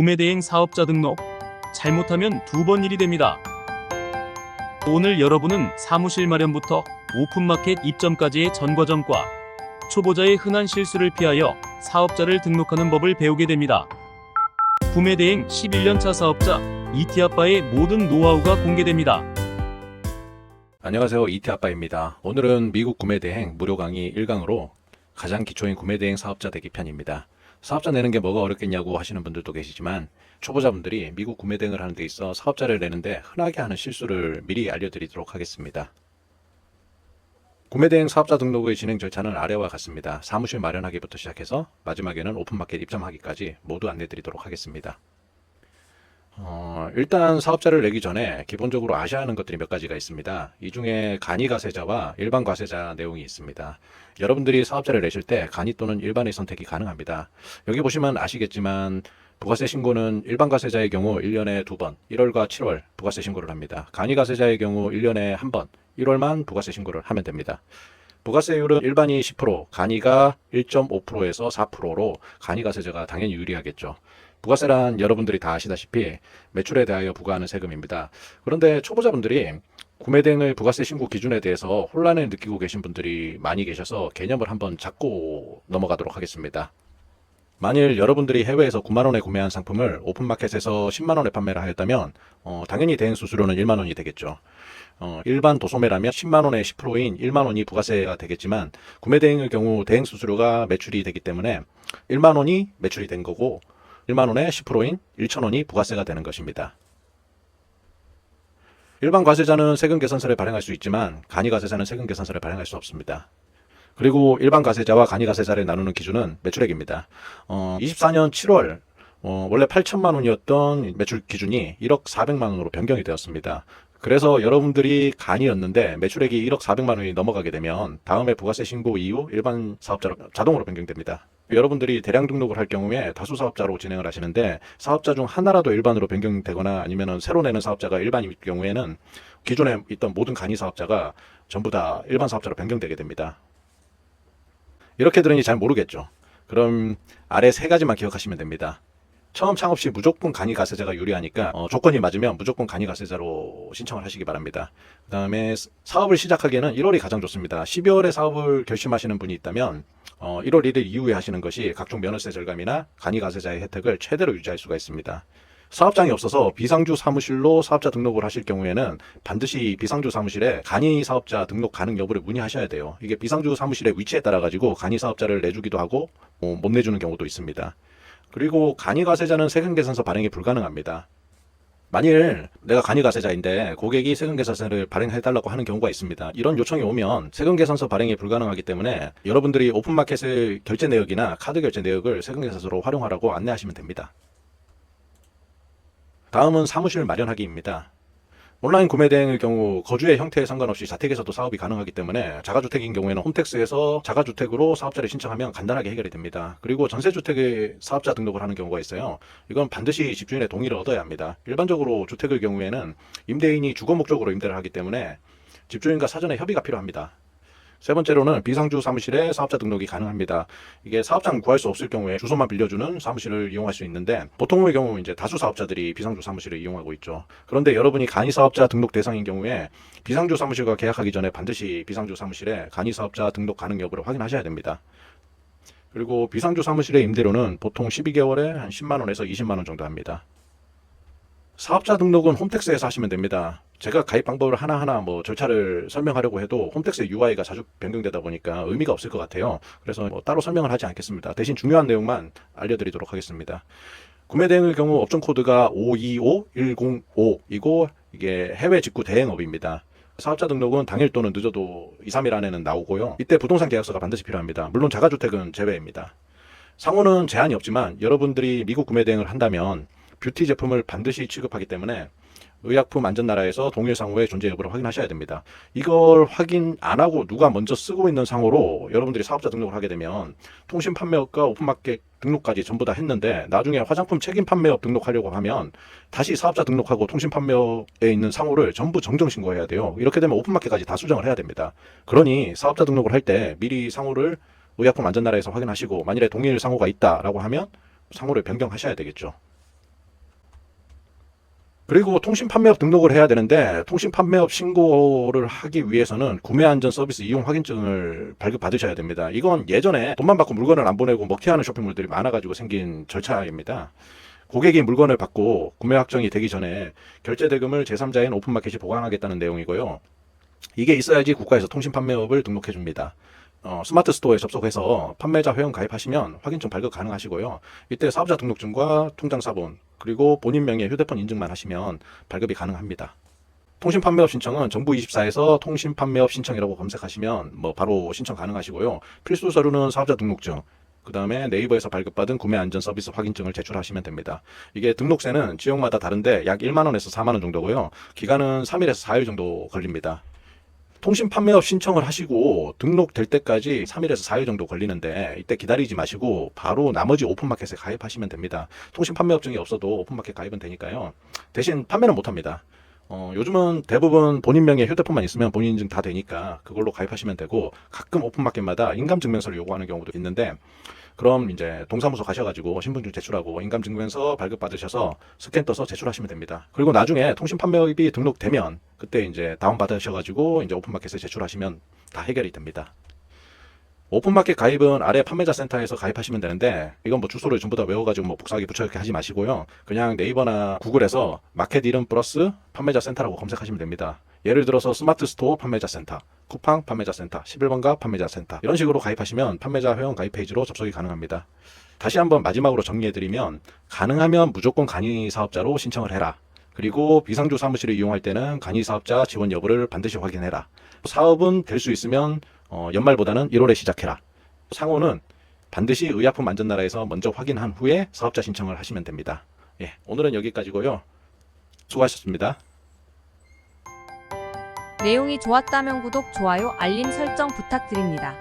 구매대행 사업자 등록. 잘못하면 두 번 일이 됩니다. 오늘 여러분은 사무실 마련부터 오픈마켓 입점까지의 전 과정과 초보자의 흔한 실수를 피하여 사업자를 등록하는 법을 배우게 됩니다. 구매대행 11년차 사업자 이티아빠의 모든 노하우가 공개됩니다. 안녕하세요. 이태아빠입니다. 오늘은 미국 구매대행 무료 강의 1강으로 가장 기초인 구매대행 사업자 대기 편입니다. 사업자 내는 게 뭐가 어렵겠냐고 하시는 분들도 계시지만 초보자분들이 미국 구매 대행을 하는 데 있어 사업자를 내는데 흔하게 하는 실수를 미리 알려드리도록 하겠습니다. 구매 대행 사업자 등록의 진행 절차는 아래와 같습니다. 사무실 마련하기부터 시작해서 마지막에는 오픈마켓 입점하기까지 모두 안내드리도록 하겠습니다. 어, 일단 사업자를 내기 전에 기본적으로 아셔야 하는 것들이 몇 가지가 있습니다. 이 중에 간이 과세자와 일반 과세자 내용이 있습니다. 여러분들이 사업자를 내실 때 간이 또는 일반의 선택이 가능합니다. 여기 보시면 아시겠지만 부가세 신고는 일반 과세자의 경우 1년에 두 번, 1월과 7월 부가세 신고를 합니다. 간이 과세자의 경우 1년에 한 번, 1월만 부가세 신고를 하면 됩니다. 부가세율은 일반이 10%, 간이가 1.5%에서 4%로 간이 과세자가 당연히 유리하겠죠. 부가세란 여러분들이 다 아시다시피 매출에 대하여 부과하는 세금입니다. 그런데 초보자분들이 구매 대행의 부가세 신고 기준에 대해서 혼란을 느끼고 계신 분들이 많이 계셔서 개념을 한번 잡고 넘어가도록 하겠습니다. 만일 여러분들이 해외에서 9만 원에 구매한 상품을 오픈마켓에서 10만 원에 판매를 하였다면 어, 당연히 대행 수수료는 1만 원이 되겠죠. 어, 일반 도소매라면 10만 원의 10%인 1만 원이 부가세가 되겠지만 구매 대행의 경우 대행 수수료가 매출이 되기 때문에 1만 원이 매출이 된 거고 1만 원의 10%인 1천 원이 부가세가 되는 것입니다. 일반 과세자는 세금 계산서를 발행할 수 있지만 간이 과세자는 세금 계산서를 발행할 수 없습니다. 그리고 일반 과세자와 간이 과세자를 나누는 기준은 매출액입니다. 어, 24년 7월 어, 원래 8천만 원이었던 매출 기준이 1억 400만 원으로 변경이 되었습니다. 그래서 여러분들이 간이었는데 매출액이 1억 400만 원이 넘어가게 되면 다음에 부가세 신고 이후 일반 사업자로 자동으로 변경됩니다. 여러분들이 대량 등록을 할 경우에 다수 사업자로 진행을 하시는데 사업자 중 하나라도 일반으로 변경되거나 아니면 새로 내는 사업자가 일반일 경우에는 기존에 있던 모든 간이 사업자가 전부 다 일반 사업자로 변경되게 됩니다. 이렇게 들으니 잘 모르겠죠. 그럼 아래 세 가지만 기억하시면 됩니다. 처음 창업 시 무조건 간이 가세자가 유리하니까 어, 조건이 맞으면 무조건 간이 가세자로 신청을 하시기 바랍니다. 그 다음에 사업을 시작하기에는 1월이 가장 좋습니다. 12월에 사업을 결심하시는 분이 있다면 어, 1월 1일 이후에 하시는 것이 각종 면허세 절감이나 간이 가세자의 혜택을 최대로 유지할 수가 있습니다. 사업장이 없어서 비상주 사무실로 사업자 등록을 하실 경우에는 반드시 비상주 사무실에 간이 사업자 등록 가능 여부를 문의하셔야 돼요. 이게 비상주 사무실의 위치에 따라 가지고 간이 사업자를 내주기도 하고 어, 못 내주는 경우도 있습니다. 그리고 간이 과세자는 세금 계산서 발행이 불가능합니다. 만일 내가 간이 과세자인데 고객이 세금 계산서를 발행해 달라고 하는 경우가 있습니다. 이런 요청이 오면 세금 계산서 발행이 불가능하기 때문에 여러분들이 오픈마켓의 결제 내역이나 카드 결제 내역을 세금 계산서로 활용하라고 안내하시면 됩니다. 다음은 사무실 마련하기입니다. 온라인 구매 대행의 경우 거주의 형태에 상관없이 자택에서도 사업이 가능하기 때문에 자가주택인 경우에는 홈택스에서 자가주택으로 사업자를 신청하면 간단하게 해결이 됩니다. 그리고 전세주택의 사업자 등록을 하는 경우가 있어요. 이건 반드시 집주인의 동의를 얻어야 합니다. 일반적으로 주택의 경우에는 임대인이 주거 목적으로 임대를 하기 때문에 집주인과 사전에 협의가 필요합니다. 세 번째로는 비상주 사무실에 사업자 등록이 가능합니다. 이게 사업장 구할 수 없을 경우에 주소만 빌려주는 사무실을 이용할 수 있는데 보통의 경우 이제 다수 사업자들이 비상주 사무실을 이용하고 있죠. 그런데 여러분이 간이 사업자 등록 대상인 경우에 비상주 사무실과 계약하기 전에 반드시 비상주 사무실에 간이 사업자 등록 가능 여부를 확인하셔야 됩니다. 그리고 비상주 사무실의 임대료는 보통 12개월에 한 10만 원에서 20만 원 정도 합니다. 사업자 등록은 홈택스에서 하시면 됩니다. 제가 가입 방법을 하나하나 뭐 절차를 설명하려고 해도 홈택스 UI가 자주 변경되다 보니까 의미가 없을 것 같아요. 그래서 뭐 따로 설명을 하지 않겠습니다. 대신 중요한 내용만 알려드리도록 하겠습니다. 구매 대행의 경우 업종 코드가 525105이고 이게 해외 직구 대행업입니다. 사업자 등록은 당일 또는 늦어도 2, 3일 안에는 나오고요. 이때 부동산 계약서가 반드시 필요합니다. 물론 자가주택은 제외입니다. 상호는 제한이 없지만 여러분들이 미국 구매 대행을 한다면 뷰티 제품을 반드시 취급하기 때문에 의약품 안전나라에서 동일 상호의 존재 여부를 확인하셔야 됩니다. 이걸 확인 안 하고 누가 먼저 쓰고 있는 상호로 여러분들이 사업자 등록을 하게 되면 통신 판매업과 오픈마켓 등록까지 전부 다 했는데 나중에 화장품 책임 판매업 등록하려고 하면 다시 사업자 등록하고 통신 판매업에 있는 상호를 전부 정정 신고해야 돼요. 이렇게 되면 오픈마켓까지 다 수정을 해야 됩니다. 그러니 사업자 등록을 할 때 미리 상호를 의약품 안전나라에서 확인하시고 만일에 동일 상호가 있다라고 하면 상호를 변경하셔야 되겠죠. 그리고 통신 판매업 등록을 해야 되는데 통신 판매업 신고를 하기 위해서는 구매 안전 서비스 이용 확인증을 발급 받으셔야 됩니다. 이건 예전에 돈만 받고 물건을 안 보내고 먹튀하는 쇼핑몰들이 많아가지고 생긴 절차입니다. 고객이 물건을 받고 구매 확정이 되기 전에 결제 대금을 제3자인 오픈마켓이 보관하겠다는 내용이고요. 이게 있어야지 국가에서 통신 판매업을 등록해 줍니다. 어, 스마트 스토어에 접속해서 판매자 회원 가입하시면 확인증 발급 가능하시고요. 이때 사업자 등록증과 통장 사본 그리고 본인 명의 휴대폰 인증만 하시면 발급이 가능합니다. 통신 판매업 신청은 정부 24에서 통신 판매업 신청이라고 검색하시면 뭐 바로 신청 가능하시고요. 필수 서류는 사업자 등록증, 그 다음에 네이버에서 발급받은 구매 안전 서비스 확인증을 제출하시면 됩니다. 이게 등록세는 지역마다 다른데 약 1만 원에서 4만 원 정도고요. 기간은 3일에서 4일 정도 걸립니다. 통신 판매업 신청을 하시고 등록될 때까지 3일에서 4일 정도 걸리는데 이때 기다리지 마시고 바로 나머지 오픈마켓에 가입하시면 됩니다. 통신 판매업증이 없어도 오픈마켓 가입은 되니까요. 대신 판매는 못합니다. 어, 요즘은 대부분 본인 명의 휴대폰만 있으면 본인 인증 다 되니까 그걸로 가입하시면 되고 가끔 오픈마켓마다 인감증명서를 요구하는 경우도 있는데 그럼 이제 동사무소 가셔가지고 신분증 제출하고 인감증명서 발급받으셔서 스캔 떠서 제출하시면 됩니다. 그리고 나중에 통신 판매업이 등록되면 그때 이제 다운 받으셔가지고 이제 오픈마켓에 제출하시면 다 해결이 됩니다. 오픈마켓 가입은 아래 판매자 센터에서 가입하시면 되는데 이건 뭐 주소를 전부 다 외워가지고 뭐 복사하기 붙여 이렇게 하지 마시고요. 그냥 네이버나 구글에서 마켓 이름 플러스 판매자 센터라고 검색하시면 됩니다. 예를 들어서 스마트 스토어 판매자 센터, 쿠팡 판매자 센터, 11번가 판매자 센터 이런 식으로 가입하시면 판매자 회원 가입 페이지로 접속이 가능합니다. 다시 한번 마지막으로 정리해드리면 가능하면 무조건 간이 사업자로 신청을 해라. 그리고 비상조 사무실을 이용할 때는 간이 사업자 지원 여부를 반드시 확인해라. 사업은 될 수 있으면 어, 연말보다는 1월에 시작해라. 상호는 반드시 의약품 안전나라에서 먼저 확인한 후에 사업자 신청을 하시면 됩니다. 예, 오늘은 여기까지고요. 수고하셨습니다. 내용이 좋았다면 구독, 좋아요, 알림 설정 부탁드립니다.